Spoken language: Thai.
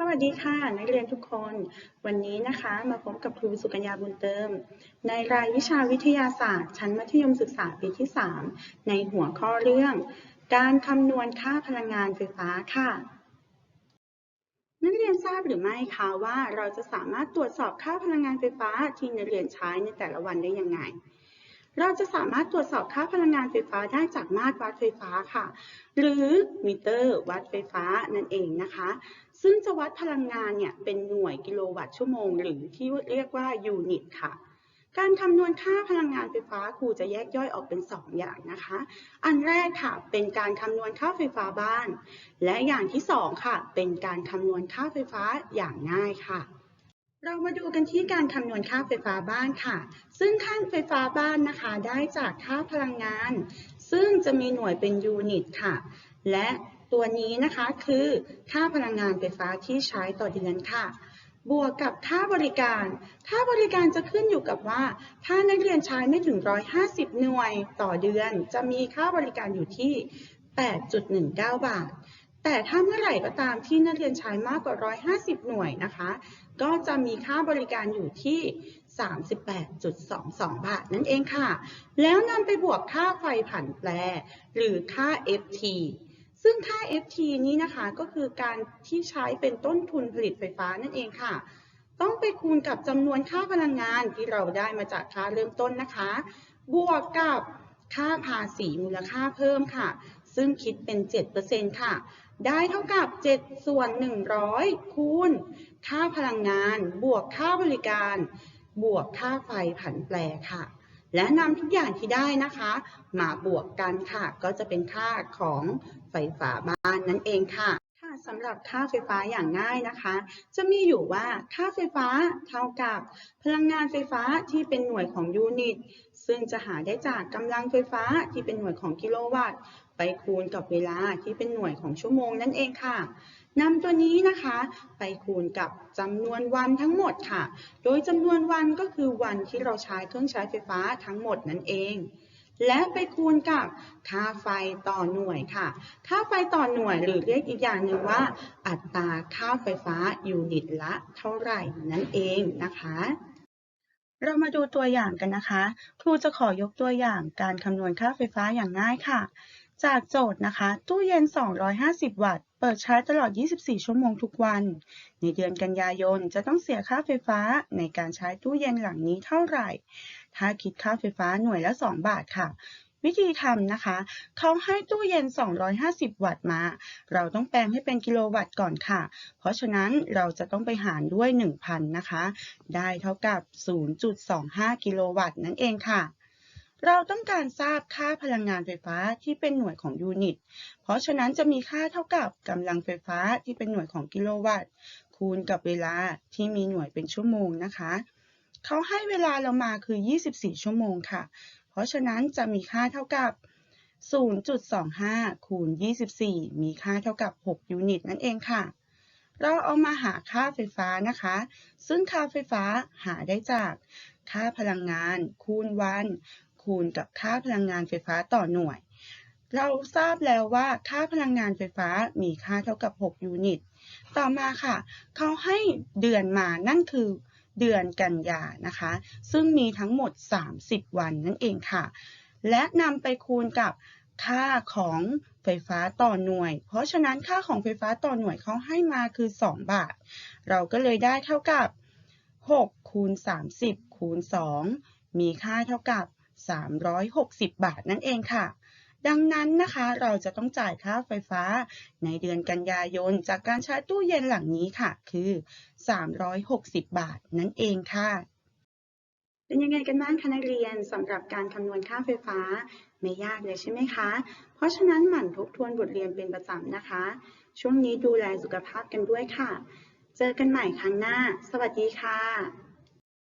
สวัสดีค่ะ นักเรียนทุกคน วันนี้นะคะมาพบกับครูสุกัญญาบุญเติม ในรายวิชาวิทยาศาสตร์ ชั้นมัธยมศึกษาปีที่ 3 ในหัวข้อเรื่อง การคำนวณค่าพลังงานไฟฟ้าค่ะ นักเรียนทราบหรือไม่คะว่าเราจะสามารถตรวจสอบค่าพลังงานไฟฟ้าที่นักเรียนใช้ในแต่ละวันได้ยังไง เราจะสามารถตรวจสอบค่าพลังงานไฟฟ้าได้จากมาตรวัดไฟฟ้าค่ะ หรือมิเตอร์วัดไฟฟ้านั่นเองนะคะ ซึ่งจะวัดพลังงานเนี่ยเป็นหน่วยกิโลวัตต์ชั่วโมง หรือที่เรียกว่ายูนิตค่ะการคำนวณค่าพลังงานไฟฟ้าครูจะแยกย่อยออกเป็น 2 อย่างนะคะ อันแรกค่ะเป็นการคำนวณค่าไฟฟ้าบ้าน และอย่างที่ 2 ค่ะ เป็นการคำนวณค่าไฟฟ้าอย่างง่ายค่ะ เรามาดูกันที่การคำนวณค่าไฟฟ้าบ้านค่ะ ซึ่งค่าไฟฟ้าบ้านนะคะ ได้จากค่าพลังงาน ซึ่งจะมีหน่วยเป็นยูนิตค่ะ และตัวนี้นะคะคือค่าพลังงานไฟฟ้าที่ใช้ต่อเดือนค่ะ บวกกับค่าบริการ ค่าบริการจะขึ้นอยู่กับว่า ถ้านักเรียนใช้ไม่ถึง 150 หน่วยต่อเดือน จะมีค่าบริการอยู่ที่ 8.19 บาท แต่ถ้าเมื่อไหร่ก็ตามที่นักเรียนใช้มากกว่า 150 หน่วยนะคะ ก็จะมีค่าบริการอยู่ที่ 38.22 บาทนั่นเองค่ะ แล้วนำไปบวกค่าไฟผันแปร หรือค่า FT ซึ่งค่า FT นี้นะคะก็คือการที่ใช้เป็นต้นทุนผลิตไฟฟ้านั่นเองค่ะ ต้องไปคูณกับจำนวนค่าพลังงานที่เราได้มาจากค่าเริ่มต้นนะคะ บวกกับค่าภาษีมูลค่าเพิ่มค่ะ ซึ่งคิดเป็น 7%ค่ะ ได้เท่ากับ 7 ส่วน 100 คูณ ค่าพลังงาน บวกค่าบริการ บวกค่าไฟผันแปรค่ะ และนำทุกอย่างที่ได้นะคะ มาบวกกันค่ะ ก็จะเป็นค่าของไฟฟ้าบ้านนั่นเองค่ะ สำหรับค่าไฟฟ้าอย่างง่ายนะคะ จะมีอยู่ว่าค่าไฟฟ้าเท่ากับพลังงานไฟฟ้าที่เป็นหน่วยของยูนิต ซึ่งจะหาได้จากกำลังไฟฟ้าที่เป็นหน่วยของกิโลวัตต์ ไปคูณกับเวลาที่เป็นหน่วยของชั่วโมงนั่นเองค่ะนำตัวนี้นะคะ ไปคูณกับจำนวนวันทั้งหมดค่ะ โดยจำนวนวันก็คือวันที่เราใช้เครื่องใช้ไฟฟ้าทั้งหมดนั่นเอง และไปคูณกับค่าไฟต่อหน่วยค่ะ ค่าไฟต่อหน่วยหรือเรียกอีกอย่างหนึ่งว่า อัตราค่าไฟฟ้ายูนิตละเท่าไหร่นั่นเองนะคะ เรามาดูตัวอย่างกันนะคะ ครูจะขอยกตัวอย่างการคำนวณค่าไฟฟ้าอย่างง่ายค่ะ จากโจทย์นะคะ ตู้เย็น 250 วัตต์ เปิดใช้ตลอด 24 ชั่วโมงทุกวัน ในเดือนกันยายนจะต้องเสียค่าไฟฟ้าในการใช้ตู้เย็นหลังนี้เท่าไหร่ ถ้าคิดค่าไฟฟ้าหน่วยละ 2 บาทค่ะ วิธีทำนะคะ เขาให้ตู้เย็น 250 วัตต์มา เราต้องแปลงให้เป็นกิโลวัตต์ก่อนค่ะ เพราะฉะนั้นเราจะต้องไปหารด้วย 1,000 นะคะ ได้เท่ากับ 0.25 กิโลวัตต์นั่นเองค่ะเราต้องการทราบค่าพลังงานไฟฟ้าที่เป็นหน่วยของยูนิต เพราะฉะนั้นจะมีค่าเท่ากับกำลังไฟฟ้าที่เป็นหน่วยของกิโลวัตต์ คูณกับเวลาที่มีหน่วยเป็นชั่วโมงนะคะ เขาให้เวลาเรามาคือ 24 ชั่วโมงค่ะ เพราะฉะนั้นจะมีค่าเท่ากับ 0.25 คูณ 24 มีค่าเท่ากับ 6 ยูนิตนั่นเองค่ะ เราเอามาหาค่าไฟฟ้านะคะ ซึ่งค่าไฟฟ้าหาได้จาก ค่าพลังงาน คูณวัน คูณกับค่าพลังงานไฟฟ้าต่อหน่วย เราทราบแล้วว่าค่าพลังงานไฟฟ้ามีค่าเท่ากับ 6 ยูนิต ต่อมาค่ะ เขาให้เดือนมานั่นคือ เดือนกันยานะคะ ซึ่งมีทั้งหมด 30 วันนั่นเองค่ะ และนำไปคูณกับค่าของไฟฟ้าต่อหน่วย เพราะฉะนั้นค่าของไฟฟ้าต่อหน่วยเขาให้มาคือ 2 บาท เราก็เลยได้เท่ากับ 6 คูณ 30 คูณ 2 มีค่าเท่ากับ 360 บาทนั่นเองค่ะ ดังนั้นนะคะเราจะต้องจ่ายค่าไฟฟ้าในเดือนกันยายนจากการใช้ตู้เย็นหลังนี้ค่ะ คือ 360 บาทนั่นเองค่ะเป็นยังไงกันบ้างคะนักเรียนสำหรับการคำนวณค่าไฟฟ้าไม่ยากเลยใช่ไหมคะ เพราะฉะนั้นหมั่นทบทวนบทเรียนเป็นประจำนะคะ ช่วงนี้ดูแลสุขภาพกันด้วยค่ะ เจอกันใหม่ครั้งหน้า สวัสดีค่ะ